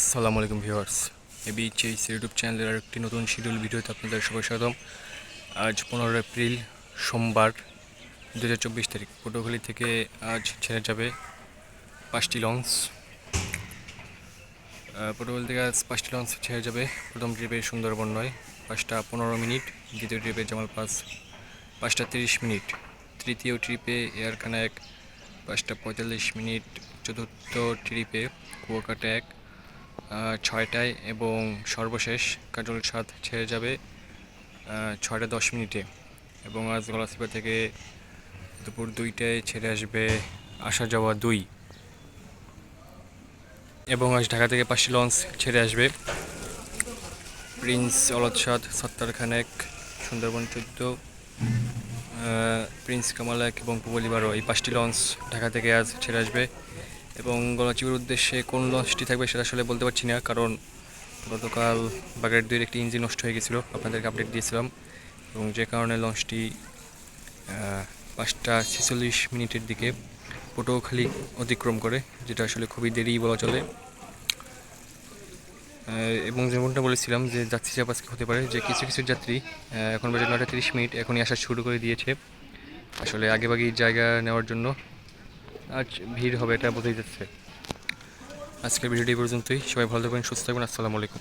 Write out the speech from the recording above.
আসসালামু আলাইকুম viewers. AB chess YouTube চ্যানেলের আরেকটি নতুন শিডিউল ভিডিওতে আপনাদের সবাই স্বাগতম। আজ পনেরো এপ্রিল সোমবার দু হাজার চব্বিশ তারিখ। পটুয়াখালী থেকে আজ ছেড়ে যাবে পাঁচটি লঞ্চ। আহ, পটুয়াখালী থেকে আজ পাঁচটি লঞ্চ ছেড়ে যাবে। প্রথম ট্রিপে সুন্দরবন নয় পাঁচটা পনেরো মিনিট। দ্বিতীয় ট্রিপে জামাল পাস পাঁচটা তিরিশ মিনিট। তৃতীয় ট্রিপে এয়ারখানা এক পাঁচটা পঁয়তাল্লিশ মিনিট। চতুর্থ ট্রিপে কুয়াকাটা এক ছয়টায় এবং সর্বশেষ কাজল সাত ছেড়ে যাবে ছয়টা দশ মিনিটে। এবং আজ গলাচিপা থেকে দুপুর দুইটায় ছেড়ে আসবে আসা যাওয়া দুই। এবং আজ ঢাকা থেকে পাঁচটি লঞ্চ ছেড়ে আসবে। প্রিন্স অলদ সাদ, সত্তার খানেক, সুন্দরবন চোদ্দ প্রিন্স কামাল এক এবং পুবলি বারো এই পাঁচটি লঞ্চ ঢাকা থেকে আজ ছেড়ে আসবে। এবং গলাচিপের উদ্দেশ্যে কোন লঞ্চটি থাকবে সেটা আসলে বলতে পারছি না, কারণ গতকাল বাগের দুইয়ের একটি ইঞ্জিন নষ্ট হয়ে গেছিল। আপনাদেরকে আপডেট দিয়েছিলাম। এবং যে কারণে লঞ্চটি পাঁচটা ছেচল্লিশ মিনিটের দিকে পটুয়াখালী অতিক্রম করে, যেটা আসলে খুবই দেরি বলা চলে। এবং যেমনটা বলেছিলাম যে যাত্রী চাপ আজকে হতে পারে, যে কিছু কিছু যাত্রী এখন বাজে নয়টা তিরিশ মিনিট, এখনই আসা শুরু করে দিয়েছে। আসলে আগেভাগেই জায়গা নেওয়ার জন্য আজ ভিড় হবে, এটা বোঝাই যাচ্ছে। আজকের ভিডিওটি পর্যন্তই। সবাই ভালো থাকবেন, সুস্থ থাকবেন। আসসালামু আলাইকুম।